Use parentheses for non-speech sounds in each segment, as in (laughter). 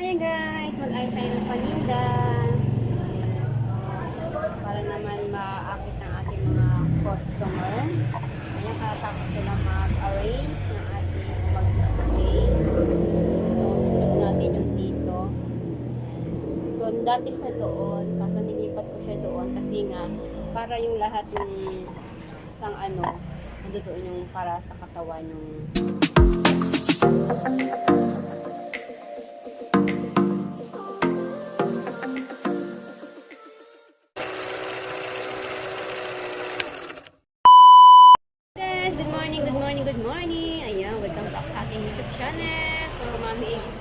Hi guys, mag-ayos tayo ng paninda. Para naman maakit ng ating mga customer. Ayan, kakatapos ko lang mag-arrange ng ating mag-display. So, sunod natin yung dito. So, dati siya doon, kaso nilipat ko siya doon kasi nga, para yung lahat ng isang ano, nandoon yung para sa katawan yung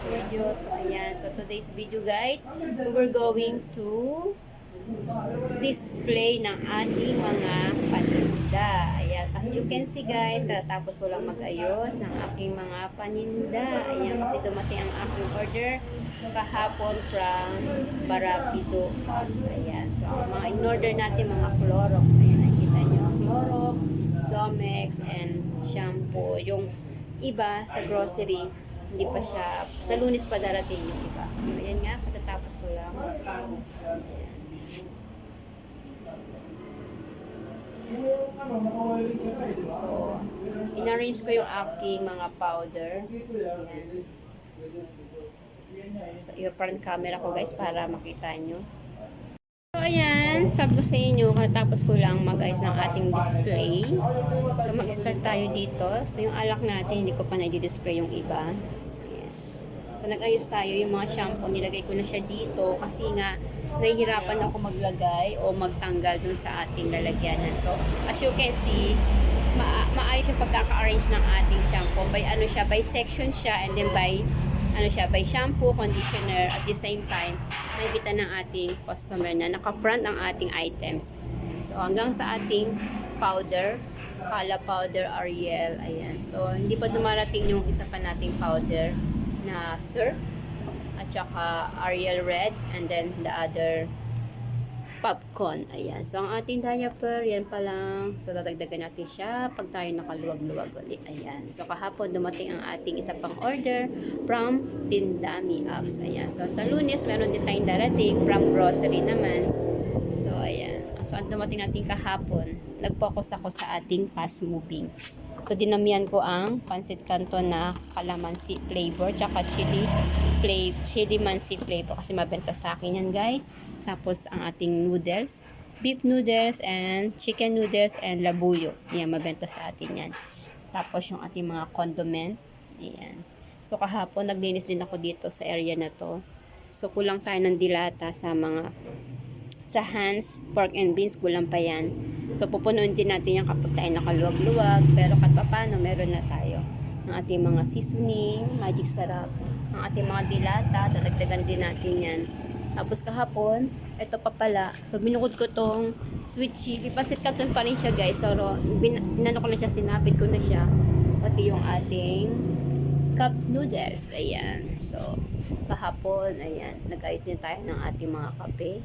Studio. So, ayan. So, today's video, guys, we're going to display ng ating mga paninda. Ayan. As you can see, guys, katatapos ko lang mag-ayos ng aking mga paninda. Ayan, kasi dumating ang aking order kahapon from Barapido. Ayan. So, mga in-order natin, mga Clorox. Ayan, nakita nyo. Clorox, Domex, and shampoo. Yung iba sa grocery, hindi pa siya, sa lunes pa darating yung iba. So, ayan nga, katatapos ko lang. So, in-arrange ko yung aking mga powder. Ayan. So, i-front camera ko guys para makita nyo. So, ayan. Sabi ko sa inyo, katapos ko lang mag-ayos ng ating display. So, mag-start tayo dito. So, yung alak natin, hindi ko pa na-display yung iba. Nag-ayos tayo. Yung mga shampoo, nilagay ko na siya dito kasi nga, nahihirapan ako maglagay o magtanggal dun sa ating lalagyanan. So, as you can see, ma maayos yung pagkaka-arrange ng ating shampoo. By ano siya, by section siya and then by ano siya, by shampoo, conditioner, at the same time, nakikita ng ating customer na naka-front ang ating items. So, hanggang sa ating powder, Kala powder Ariel, ayan. So, hindi pa dumarating yung isa pa nating powder na surf at saka Ariel Red and then the other popcorn. Ayan. So, ang ating diaper, yan pa lang. So, dadagdagan natin siya pag tayo nakaluwag-luwag ulit. Ayan. So, kahapon dumating ang ating isa pang order from Tindami Apps. Ayan. So, sa lunes, meron din tayong darating from grocery naman. So, ayan. So, ang dumating natin kahapon, nag-focus ako sa ating fast moving. So, dinamihan ko ang pancit canton na calamansi flavor, tsaka chili flavor, chili mansi flavor kasi mabenta sa akin yan guys. Tapos, ang ating noodles, beef noodles and chicken noodles and labuyo. Yan, mabenta sa atin yan. Tapos, yung ating mga condiment. Ayan. So, kahapon, naglinis din ako dito sa area na to. So, kulang tayo ng dilata sa mga sa hands, pork and beans, kulang pa yan. So, pupunuin din natin yan kapag tayo nakaluwag-luwag. Pero kahit pa paano, meron na tayo ng ating mga seasoning, magic sarap, ang ating mga dilata, dadagdagan din natin yan. Tapos kahapon, ito pa pala. So, binukod ko tong sweet chili. Pasit canton pa rin siya, guys. So, bin, inano ko na siya, sinapit ko na siya. Pati yung ating cup noodles. Ayan. So, kahapon, ayan. Nag-ayos din tayo ng ating mga kape.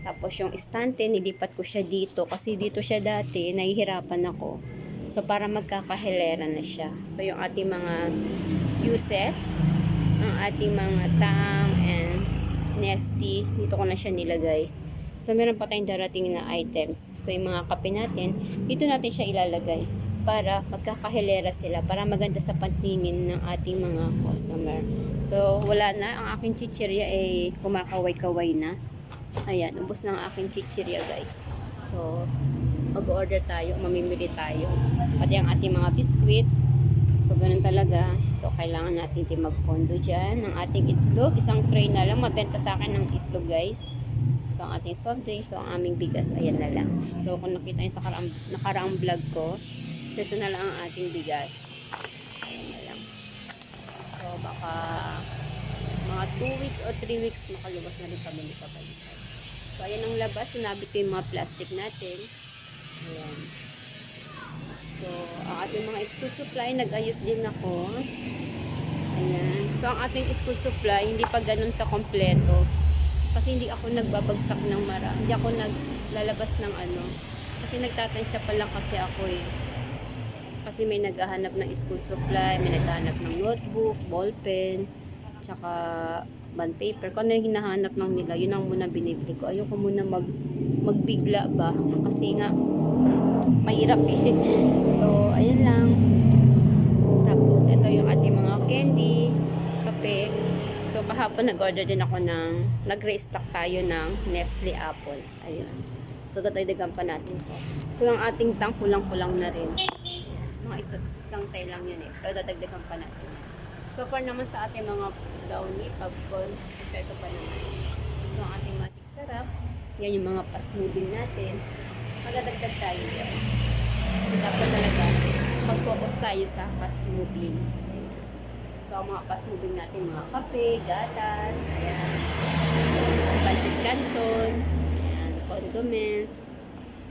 Tapos yung istante, nilipat ko siya dito. Kasi dito siya dati, nahihirapan ako. So, para magkakahilera na siya. So, yung ating mga uses, ang ating mga tang and nesty, dito ko na siya nilagay. So, meron pa tayong darating na items. So, yung mga kape natin, dito natin siya ilalagay para magkakahilera sila, para maganda sa pantingin ng ating mga customer. So, wala na. Ang aking chichirya ay kumakaway-kaway na. Ayan, ubos na ang aking chichirya guys. So, mag-order tayo, mamimili tayo. Pati ang ating mga biskwit. So, ganun talaga. So, kailangan natin din magpondo dyan. Ang ating itlog, isang tray na lang. Mabenta sa akin ng itlog guys. So, ang ating soft drink, so ang aming bigas, ayan na lang. So, kung nakita nyo sa nakaraang, nakaraang vlog ko, ito na lang ang ating bigas. Ayan na lang. So, baka mga 2 weeks or 3 weeks makalabas na rin kami ni Papalitan. So, ayan ang labas. Sinabit ko yung mga plastic natin. Ayan. So, ang ating mga school supply, nag-ayos din ako. Ayan. So, ang ating school supply, hindi pa ganun ka kompleto. Kasi hindi ako nagbabagsak ng mara. Hindi ako naglalabas ng ano. Kasi nagtatansya pa lang kasi ako eh. Kasi may naghahanap ng school supply, may naghahanap ng notebook, ballpen, tsaka bond paper. Kung ano yung hinahanap lang nila, yun ang muna binibili ko. Ayoko muna mag, magbigla ba. Kasi nga, mahirap eh. (laughs) So, ayun lang. Tapos, ito yung ating mga candy, kape. So, kahapon nag-order din ako ng, nag-restock tayo ng Nestle Apple. Ayun. So, tataydagan pa natin to. Ito yung ating tank, kulang-kulang na rin. Mga isa, isang tay lang yun eh. Pero dadagdagan pa natin. So far naman sa ating mga brownie, popcorn, ito pa naman. Ito ang ating matik sarap. Yan yung mga pas-moving natin. Magdadagdag tayo yan. Dapat talaga mag-focus tayo sa pas-moving. So ang mga pas-moving natin, mga kape, gatas, ayan. Pancit canton, ayan, condiment,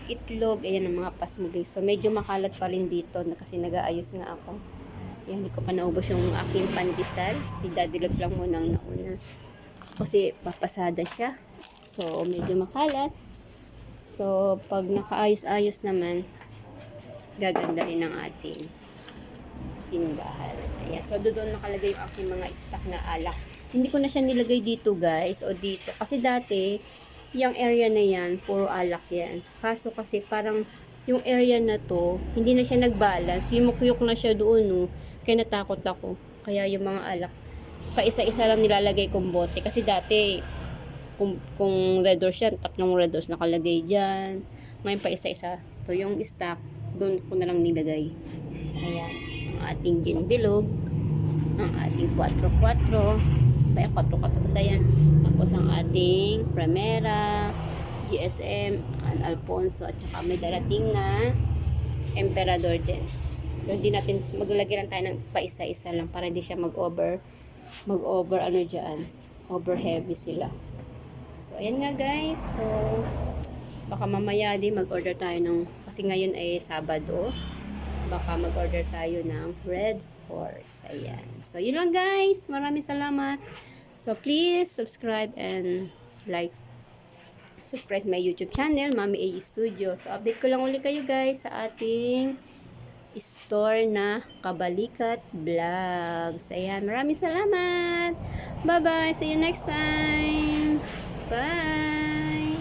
itlog, ayan ang mga pas-moving. So medyo makalat pa rin dito kasi nag-aayos nga ako. Yan, hindi ko pa naubos yung aking pandesal. Si Daddy Love lang muna ang nauna. Kasi papasada siya. So, medyo makalat. So, pag nakaayos-ayos naman, gaganda rin ang ating tindahan. Ayan. So, doon nakalagay yung aking mga stock na alak. Hindi ko na siya nilagay dito, guys, o dito. Kasi dati, yung area na yan, puro alak yan. Kaso kasi parang yung area na to, hindi na siya nag-balance. Yumuk-yuk na siya doon, no. Kaya natakot ako. Kaya yung mga alak, pa isa-isa lang nilalagay kong bote. Kasi dati, kung, kung red doors yan, tatlong red doors nakalagay dyan. Ngayon pa isa-isa. So, yung stock, doon ko na lang nilagay. Ayan. Ang ating gin bilog. Ang ating 4-4. Kaya 4-4 basta yan. Tapos ang ating Primera, GSM, an Alfonso, at saka may darating na Emperador din. So, hindi natin, maglalagay lang tayo ng paisa-isa lang para hindi siya mag-over, mag-over ano dyan, over heavy sila. So, ayan nga guys. So, baka mamaya din mag-order tayo ng, kasi ngayon ay Sabado, baka mag-order tayo ng Red Horse. Ayan. So, yun lang guys. Maraming salamat. So, please subscribe and like subscribe my YouTube channel, Mami A Studio. So, update ko lang ulit kayo guys sa ating store na Kabalikat Vlogs. Ayan, maraming salamat. Bye-bye. See you next time. Bye.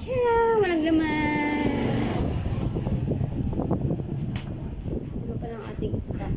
Ciao! Walang laman. Pa lang ating stock?